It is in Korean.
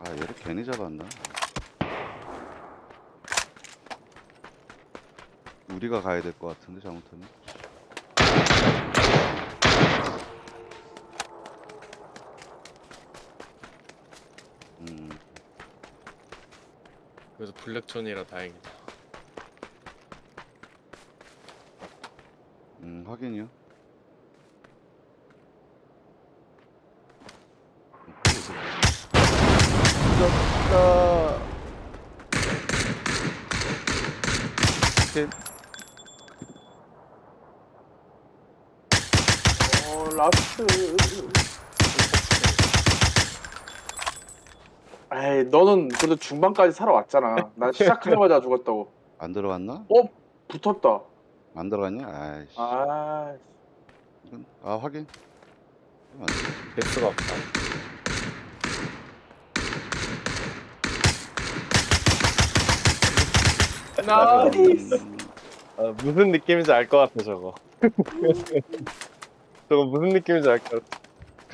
아 얘를 괜히 잡았나? 우리가 가야 될 것 같은데 잘못하면. 음, 그래서 블랙촌이라 다행이다. 음 확인이요. 다 오케이. 어, 라스트. 에이, 너는 그래도 중반까지 살아왔잖아. 난 시작하자마자 죽었다고. 안 들어갔나? 어? 붙었다. 안 들어갔냐? 아이씨. 아, 이건- 아 확인. 안 돼. 개수가 없다. 나이스. 음, 아, 무슨 느낌인지 알 것 같아 저거. 저거 무슨 느낌인지 알 것 같아.